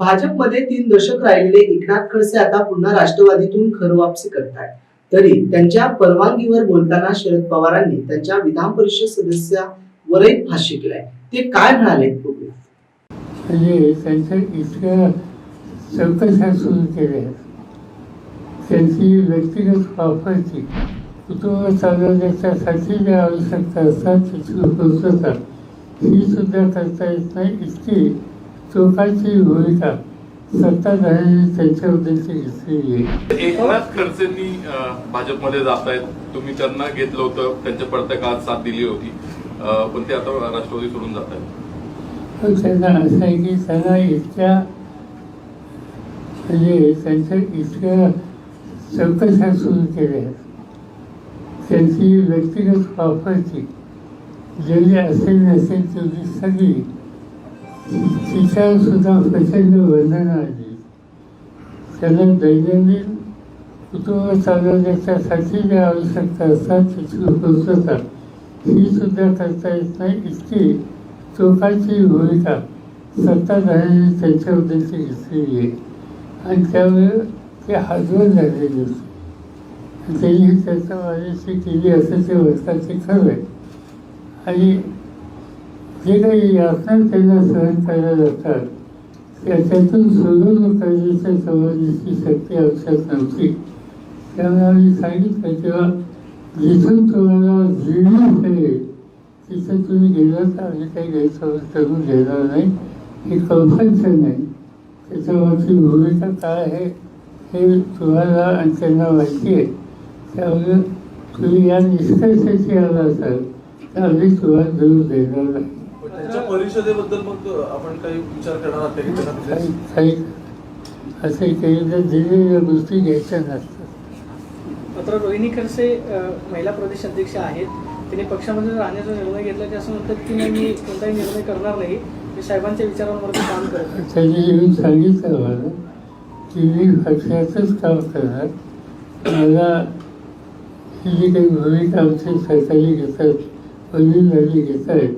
भाजपमध्ये तीन दशक राहिलेले एकनाथ खडसे आता पुन्हा राष्ट्रवादीतून घरवापसी करतायत. तरी त्यांच्या परवानगीवर बोलताना शरद पवारांनी त्यांच्या विधान परिषद सदस्यावरही भाष्य केलंय. ते काय म्हणाले म्हणजे त्यांच्या इतक्या चौकशा सुरू केल्या त्यांची व्यक्तिगत वापरची कुटुंब चालवण्याच्यासाठी ज्या आवश्यकता असतात तिथून पूर्तता ही सुद्धा करता येत नाही. इतकी चोखाची भूमिका सत्ताधाऱ्यांनी त्यांच्याबद्दलची घेतलेली आहे एकनाथ खडसेंनी भाजपमध्ये जात आहेत तुम्ही त्यांना घेतलं होतं. त्यांच्या पडत्या काळात साथ दिली होती. पण ते आता राष्ट्रवादी सोडून जात आहेत पण त्यांना असं आहे की त्यांना इतक्या म्हणजे त्यांच्या इतक्या चौकशा सुरू केल्या. त्यांची व्यक्तिगत वापरची जेवढी असेल नसेल तेवढी सगळी तिच्यावर सुद्धा प्रचंड वर्णन आली त्यांना दैनंदिन कुटुंब चालवण्याच्यासाठी ज्या आवश्यकता असतात त्याची पूर्तता ही सुद्धा करता येत नाही. इतकी चोखाची भूमिका सत्ताधाऱ्यांनी त्यांच्याबद्दलची घेतलेली आहे. आणि त्यामुळे ते हजवून झालेले होते त्यांनी त्याच्या माझ्याशी केली असं ते वर्षाचे खरं आहे. आणि जे काही यातना त्यांना सहन करायला जातात त्याच्यातून सोडून करण्याच्या समाजाची शक्ती आवश्यक नव्हती. त्यामुळे आम्ही सांगितलं तेव्हा जिथून तुम्हाला जीवन आहे तिथं तुम्ही गेलं तर आम्ही काही गैरसमज करून घेणार नाही. हे कल्पन्शन नाही. त्याच्यावरची भूमिका काय आहे हे तुम्हाला आणि त्यांना माहिती आहे. त्यामुळे तुम्ही या निष्कर्षाची आला असाल तर आम्ही तुम्हाला जरूर देणार नाही. त्यांच्या परिषदेबद्दल मग आपण काही विचार करणार आहात असे काही तर दिलेल्या गोष्टी घ्यायच्या नसतात मात्र रोहिणी खडसे अ, महिला प्रदेश अध्यक्ष आहेत. त्यांनी पक्षामध्ये राहण्याचा निर्णय घेतला की असं म्हणतात की नाही मी कोणताही निर्णय करणार नाही. मी साहेबांच्या विचारांवरती काम करत आहे. त्यांनी येऊन सांगितलं मला की मी पक्षाचंच काम करणार. मला ही जी काही भूमिका आमचे सरकारी घेतात वडील घेत आहेत